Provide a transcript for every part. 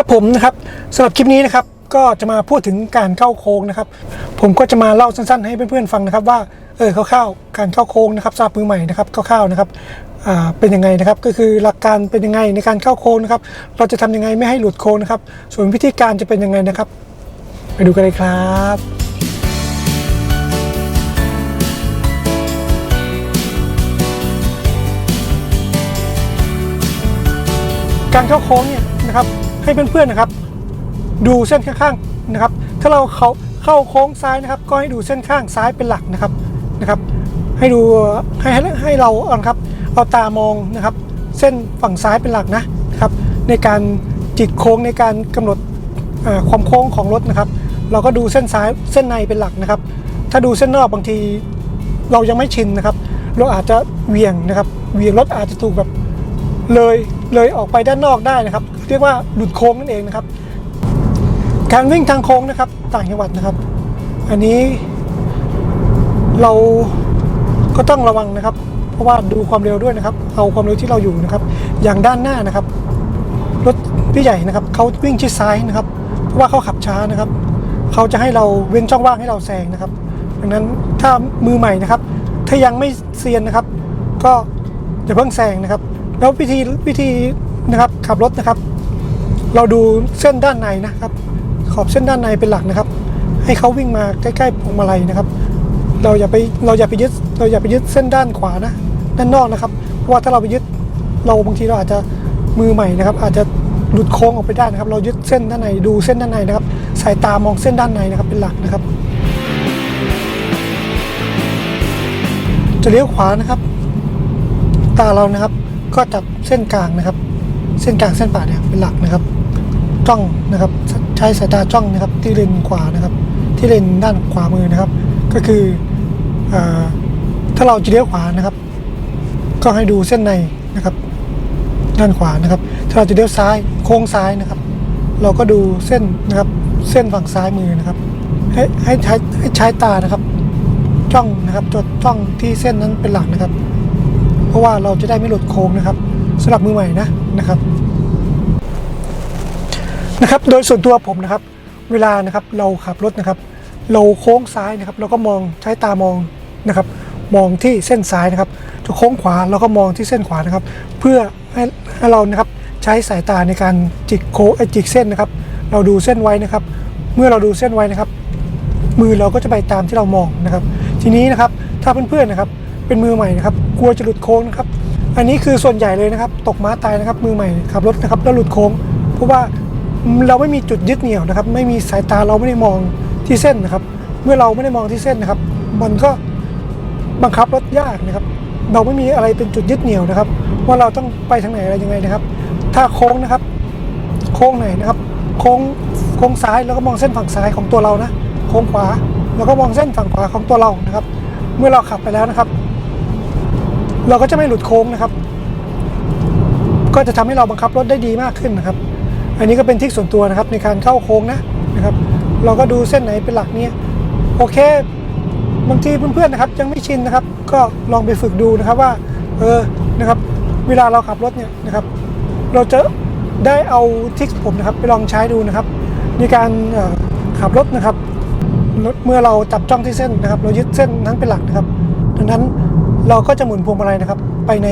ครับผมนะครับสำหรับคลิปนี้นะครับก็จะมาพูดถึงการเข้าโค้งนะครับ ผมก็จะมาเล่าสั้นๆ ให้เพื่อนๆฟังนะครับว่าเออคร่าวๆการเข้าโค้งนะครับทราบมือใหม่นะครับคร่าวๆนะครับอ่าเป็นยังไงนะครับก็คือหลักการเป็นยังไงในการเข้าโค้งนะครับ เราจะทำยังไงไม่ให้หลุดโค้งนะครับ ส่วนวิธีการจะเป็นยังไงนะครับ ไปดูกันเลยครับการเข้าโค้งเนี่ยนะครับ ให้เพื่อนๆนะครับ ดูเส้นข้างๆนะครับ ถ้าเราเขาเข้าโค้งซ้ายนะครับ ก็ให้ดูเส้นข้างซ้ายเป็นหลักนะครับนะครับ ให้ดูให้ให้ให้เราเอาครับเอาตามองนะครับ เส้นฝั่งซ้ายเป็นหลักนะครับ ในการจิกโค้งในการกำหนดความโค้งของรถนะครับ เราก็ดูเส้นซ้ายเส้นในเป็นหลักนะครับ ถ้าดูเส้นนอกบางทีเรายังไม่ชินนะครับ เราอาจจะเวียงนะครับ เวียงรถอาจจะถูกแบบเลย เลยออกไปด้านนอกได้นะครับ เรียกว่าหลุดโค้งนั่นเองนะครับ การวิ่งทางโค้งนะครับต่างจังหวัดนะครับ อันนี้เราก็ต้องระวังนะครับ เพราะว่าดูความเร็วด้วยนะครับ เอาความเร็วที่เราอยู่นะครับ อย่างด้านหน้านะครับ รถพี่ใหญ่นะครับเขาวิ่งชิดซ้ายนะครับ เพราะว่าเขาขับช้านะครับ เขาจะให้เราเว้นช่องว่างให้เราแซงนะครับ ดังนั้นถ้ามือใหม่นะครับ ถ้ายังไม่เซียนนะครับ ก็อย่าเพิ่งแซงนะครับ แล้ววิธีวิธีนะครับขับรถนะครับ เราดูเส้นด้านในนะครับ ขอบเส้นด้านในเป็นหลักนะครับ ให้เขาวิ่งมาใกล้ๆพวงมาลัยนะครับ เราอย่าไปเราอย่าไปยึดเราอย่าไปยึดเส้นด้านขวานะด้านนอกนะครับเพราะว่าถ้าเราไปยึดเราบางทีเราอาจจะมือใหม่นะครับ อาจจะหลุดโค้งออกไปได้นะครับ เรายึดเส้นด้านในดูเส้นด้านในนะครับ สายตามองเส้นด้านในนะครับเป็นหลักนะครับ จะเลี้ยวขวานะครับ ตาเรานะครับ ก็จับเส้นกลางนะครับ เส้นกลางเส้นป่าเนี่ยเป็นหลักนะครับ จ้องนะครับใช้สายตาจ้องนะครับ ที่เลนขวานะครับ ที่เลนด้านขวามือนะครับ ก็คืออถ้าเราจะเลี้ยวขวานะครับ ก็ให้ดูเส้นในนะครับ ด้านขวานะครับ ถ้าเราจะเลี้ยวซ้ายโค้งซ้ายนะครับ เราก็ดูเส้นนะครับเส้นฝั่งซ้ายมือนะครับ ให้ให้ใช้ให้ใช้ตานะครับ จ้องนะครับจดจ้องที่เส้นนั้นเป็นหลักนะครับ เพราะว่าเราจะได้ไม่หลุดโค้งนะครับสำหรับมือใหม่นะนะครับนะครับ โดยส่วนตัวผมนะครับ เวลานะครับเราขับรถนะครับ เราโค้งซ้ายนะครับ เราก็มองใช้ตามองนะครับ มองที่เส้นซ้ายนะครับจะโค้งขวาเราก็มองที่เส้นขวานะครับ เพื่อให้ให้เรานะครับใช้สายตาในการจิกโค้งจิกเส้นนะครับ เราดูเส้นไว้นะครับ เมื่อเราดูเส้นไว้นะครับ มือเราก็จะไปตามที่เรามองนะครับ ทีนี้นะครับถ้าเพื่อนๆนะครับ เป็นมือใหม่นะครับ กลัวจะหลุดโค้งนะครับ อันนี้คือส่วนใหญ่เลยนะครับ ตกม้าตายนะครับ มือใหม่ขับรถนะครับแล้วหลุดโค้ง เพราะว่าเราไม่มีจุดยึดเหนี่ยวนะครับ ไม่มีสายตาเราไม่ได้มองที่เส้นนะครับ เมื่อเราไม่ได้มองที่เส้นนะครับ มันก็บังคับรถยากนะครับ เราไม่มีอะไรเป็นจุดยึดเหนี่ยวนะครับ ว่าเราต้องไปทางไหนอะไรยังไงนะครับ ถ้าโค้งนะครับ โค้งไหนนะครับ โค้งโค้งซ้ายแล้วก็มองเส้นฝั่งซ้ายของตัวเรานะ โค้งขวาแล้วก็มองเส้นฝั่งขวาของตัวเรานะครับ เมื่อเราขับไปแล้วนะครับ เราก็จะไม่หลุดโค้งนะครับ ก็จะทำให้เราบังคับรถได้ดีมากขึ้นนะครับ อันนี้ก็เป็นทริคส่วนตัวนะครับในการเข้าโค้งนะนะครับ เราก็ดูเส้นไหนเป็นหลักเนี่ยโอเค บางทีเพื่อนๆนะครับ ยังไม่ชินนะครับ ก็ลองไปฝึกดูนะครับว่า เออนะครับ เวลาเราขับรถเนี่ยนะครับ เราจะได้เอาทริคผมนะครับ ไปลองใช้ดูนะครับ ในการขับรถนะครับรถเมื่อเราจับจ้องที่เส้นนะครับ เรายึดเส้นนั้นเป็นหลักนะครับ ดังนั้น เราก็จะหมุนพวงมาลัยนะครับ ไปใน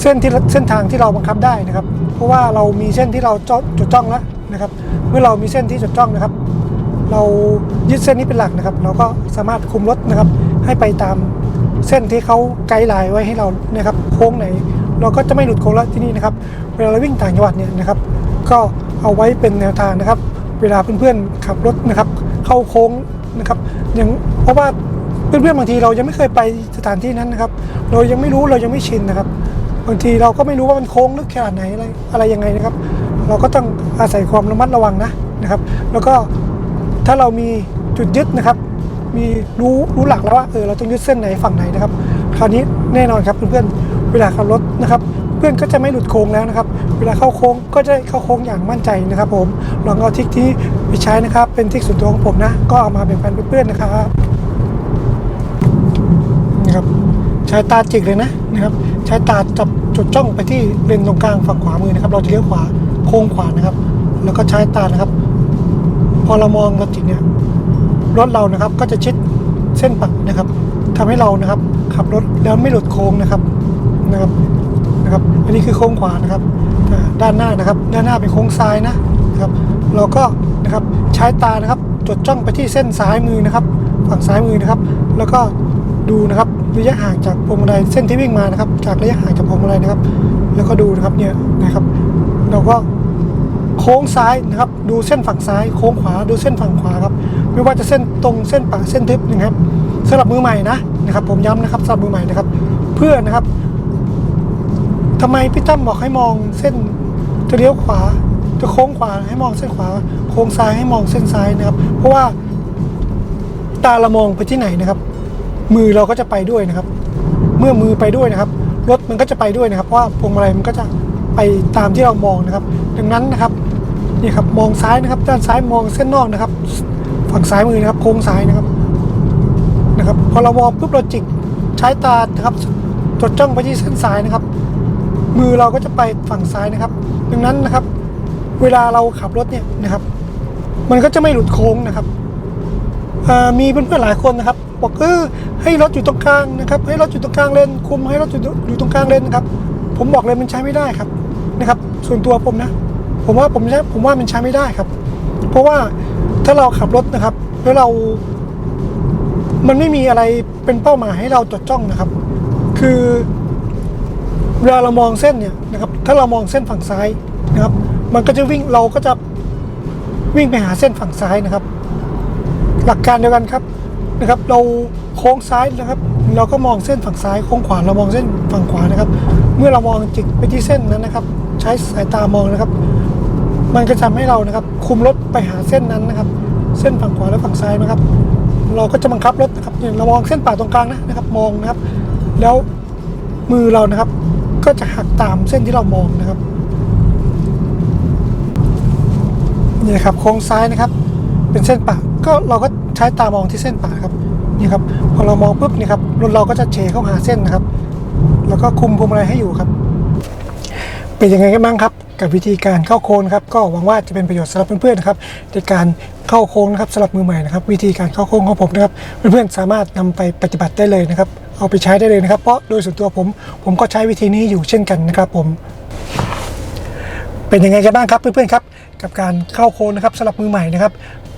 เส้นที่เส้นทางที่เราบังคับได้นะครับ เพราะว่าเรามีเส้นที่เราจดจดจ้องแล้วนะครับ เมื่อเรามีเส้นที่จดจ้องนะครับ เรายึดเส้นนี้เป็นหลักนะครับ เราก็สามารถคุมรถนะครับ ให้ไปตามเส้นที่เขาไกด์ไลน์ไว้ให้เรานะครับ โค้งไหน เราก็จะไม่หลุดโค้งแล้วที่นี่นะครับ เวลาเราวิ่งต่างจังหวัดเนี่ยนะครับ ก็เอาไว้เป็นแนวทางนะครับ เวลาเพื่อนๆขับรถนะครับ เข้าโค้งนะครับอย่างเพราะว่า เพื่อนๆบางทีเรายังไม่เคยไปสถานที่นั้นนะครับ เรายังไม่รู้เรายังไม่ชินนะครับ บางทีเราก็ไม่รู้ว่ามันโค้งลึกขนาดไหนอะไรอะไรยังไงนะครับ เราก็ต้องอาศัยความระมัดระวังนะนะครับ แล้วก็ถ้าเรามีจุดยึดนะครับ มีรู้รู้หลักแล้วว่าเออเราต้องยึดเส้นไหนฝั่งไหนนะครับ คราวนี้แน่นอนครับเพื่อนๆเวลาขับรถนะครับ เพื่อนก็จะไม่หลุดโค้งแล้วนะครับ เวลาเข้าโค้งก็จะเข้าโค้งอย่างมั่นใจนะครับ ผมลองเอาทริคที่ไปใช้นะครับ เป็นทริคส่วนตัวของผมนะ ก็เอามาแบ่งปันเพื่อนๆนะครับนะครับ ใช้ตาจิกเลยนะนะครับใช้ตาจับจดจ้องไปที่เลนตรงกลางฝั่งขวามือนะครับ เราจะเลี้ยวขวาโค้งขวานะครับ แล้วก็ใช้ตานะครับ พอเรามองรถจิกเนี่ยรถเรานะครับก็จะชิดเส้นปักนะครับทำให้เรานะครับ ขับรถแล้วไม่หลุดโค้งนะครับนะครับนะครับ อันนี้คือโค้งขวานะครับด้านหน้านะครับ ด้านหน้าเป็นโค้งซ้ายนะนะครับ เราก็นะครับใช้ตานะครับจดจ้องไปที่เส้นซ้ายมือนะครับ ฝั่งซ้ายมือนะครับ แล้วก็ดูนะครับ ระยะห่างจากพวงมาลัยเส้นที่วิ่งมานะครับ จากระยะห่างจากพวงมาลัยนะครับ แล้วก็ดูนะครับเนี่ยนะครับ เราก็โค้งซ้ายนะครับ ดูเส้นฝั่งซ้าย โค้งขวาดูเส้นฝั่งขวาครับ ไม่ว่าจะเส้นตรงเส้นปะเส้นทึบนะครับสำหรับมือใหม่นะนะครับ ผมย้ำนะครับสำหรับมือใหม่นะครับ เพื่อนะครับทำไมพี่ตั้มบอกให้มองเส้นจะเลี้ยวขวาจะโค้งขวาให้มองเส้นขวา โค้งซ้ายให้มองเส้นซ้ายนะครับ เพราะว่าตาเรามองไปที่ไหนนะครับ มือเราก็จะไปด้วยนะครับ เมื่อมือไปด้วยนะครับ รถมันก็จะไปด้วยนะครับ เพราะว่าพวงมาลัยมันก็จะไปตามที่เรามองนะครับ ดังนั้นนะครับนี่ครับมองซ้ายนะครับ ด้านซ้ายมองเส้นนอกนะครับ ฝั่งซ้ายมือนะครับ โค้งซ้ายนะครับนะครับ พอเรามองปุ๊บเราจิกใช้ตานะครับจดจ้องไปที่เส้นซ้ายนะครับ มือเราก็จะไปฝั่งซ้ายนะครับ ดังนั้นนะครับ เวลาเราขับรถเนี่ยนะครับ มันก็จะไม่หลุดโค้งนะครับมีเพื่อนๆหลายคนนะครับ บอกเออให้รถอยู่ตรงกลางนะครับ ให้รถอยู่ตรงกลางเลนคุมให้รถอยู่อยู่ตรงกลางเลนนะครับ ผมบอกเลยมันใช้ไม่ได้ครับนะครับ ส่วนตัวผมนะ ผมว่าผมใช้ผมว่ามันใช้ไม่ได้ครับ เพราะว่าถ้าเราขับรถนะครับ แล้วเรา มันไม่มีอะไรเป็นเป้าหมายให้เราจดจ้องนะครับ คือเวลาเรามองเส้นเนี่ยนะครับ ถ้าเรามองเส้นฝั่งซ้ายนะครับ มันก็จะวิ่งเราก็จะวิ่งไปหาเส้นฝั่งซ้ายนะครับ หลักการเดียวกันครับ นะครับ เราโค้งซ้ายนะครับ เราก็มองเส้นฝั่งซ้ายโค้งขวาเรามองเส้นฝั่งขวานะครับ เมื่อเรามองจิกไปที่เส้นนั้นนะครับ ใช้สายตามองนะครับ มันก็ทำให้เรานะครับ คุมรถไปหาเส้นนั้นนะครับ เส้นฝั่งขวาและฝั่งซ้ายนะครับ เราก็จะบังคับรถนะครับเนี่ยเรามองเส้นป่าตรงกลางนะนะครับ มองนะครับ แล้วมือเรานะครับ ก็จะหักตามเส้นที่เรามองนะครับนี่นะครับโค้งซ้ายนะครับ เป็นเส้นปะก็เราก็ ช้ตามองที่เส้นปะครับนี่ครับพอเรามองปุ๊บนี่ครับรถเราก็จะเฉเข้าหาเส้นนะครับ แล้วก็คุมพวงมาลัยให้อยู่ครับ เป็นยังไงกันบ้างครับกับวิธีการเข้าโค้งครับก็หวังว่าจะเป็นประโยชน์สำหรับเพื่อนๆนะครับในการเข้าโค้งนะครับสำหรับมือใหม่นะครับวิธีการเข้าโค้งของผมนะครับเพื่อนๆสามารถนำไปปฏิบัติได้เลยนะครับ เอาไปใช้ได้เลยนะครับ เพราะโดยส่วนตัวผม ผมก็ใช้วิธีนี้อยู่เช่นกันนะครับผม เป็นยังไงกันบ้างครับเพื่อนๆครับ กับการเข้าโค้งนะครับสำหรับมือใหม่นะครับ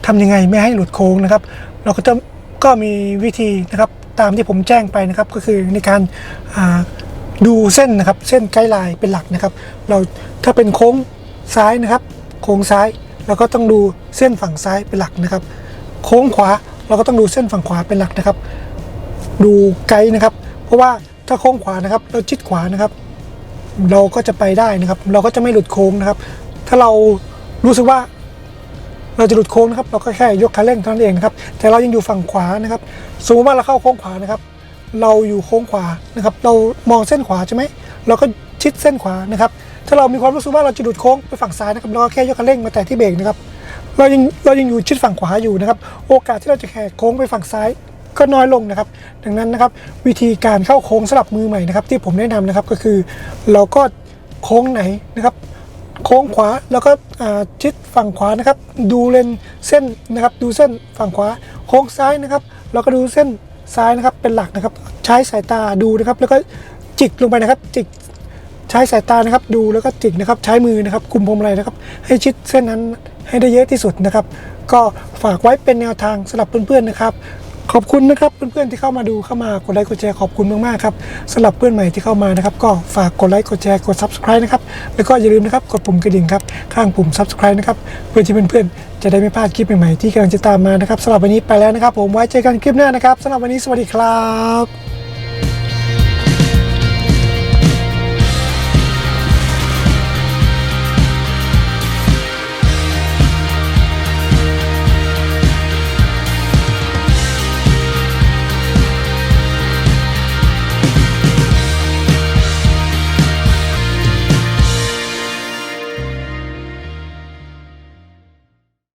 ทำยังไงไม่ให้หลุดโค้งนะครับ เราก็จะก็มีวิธีนะครับตามที่ผมแจ้งไปนะครับ ก็คือในการดูเส้นนะครับ เส้นไกด์ไลน์เป็นหลักนะครับ เราถ้าเป็นโค้งซ้ายนะครับ โค้งซ้ายเราก็ต้องดูเส้นฝั่งซ้ายเป็นหลักนะครับ โค้งขวาเราก็ต้องดูเส้นฝั่งขวาเป็นหลักนะครับ ดูไกด์นะครับ เพราะว่าถ้าโค้งขวานะครับ เราชิดขวานะครับ เราก็จะไปได้นะครับ เราก็จะไม่หลุดโค้งนะครับ ถ้าเรารู้สึกว่า เราจะหลุดโค้งนะครับเราก็แค่ยกคันเร่งเท่านั้นเองนะครับแต่เรายังอยู่ฝั่งขวานะครับสมมติว่าเราเข้าโค้งขวานะครับ เราอยู่โค้งขวานะครับเรามองเส้นขวาใช่ไหมเราก็ชิดเส้นขวานะครับถ้าเรามีความรู้สึกว่าเราจะหลุดโค้งไปฝั่งซ้ายนะครับเราก็แค่ยกคันเร่งมาแตะที่เบรกนะครับเรายังเรายังอยู่ชิดฝั่งขวาอยู่นะครับ โอกาสที่เราจะแหกโค้งไปฝั่งซ้ายก็น้อยลงนะครับ ดังนั้นนะครับวิธีการเข้าโค้งสำหรับมือใหม่นะครับ ที่ผมแนะนำนะครับก็คือ เราก็โค้งไหนนะครับ โค้งขวาแล้วก็ชิดฝั่งขวานะครับ ดูเลนเส้นนะครับ ดูเส้นฝั่งขวาโค้งซ้ายนะครับเราก็ดูเส้นซ้ายนะครับเป็นหลักนะครับ ใช้สายตาดูนะครับ แล้วก็จิกลงไปนะครับ จิกใช้สายตานะครับ ดูแล้วก็จิกนะครับ ใช้มือนะครับคุมพวงมาลัยนะครับ ให้ชิดเส้นนั้นให้ได้เยอะที่สุดนะครับ ก็ฝากไว้เป็นแนวทางสำหรับเพื่อนๆนะครับ ขอบคุณนะครับเพื่อนๆที่เข้ามาดูเข้ามากดไลค์กดแชร์ขอบคุณมากๆครับสำหรับเพื่อนใหม่ที่เข้ามานะครับ ก็ฝากกดไลค์กดแชร์กด subscribe นะครับแล้วก็อย่าลืมนะครับกดปุ่มกระดิ่งครับข้างปุ่ม subscribe นะครับเพื่อที่เพื่อนๆจะได้ไม่พลาดคลิปใหม่ๆที่กำลังจะตามมานะครับสำหรับวันนี้ไปแล้วนะครับ ผมไว้เจอกันคลิปหน้านะครับสำหรับวันนี้สวัสดีครับ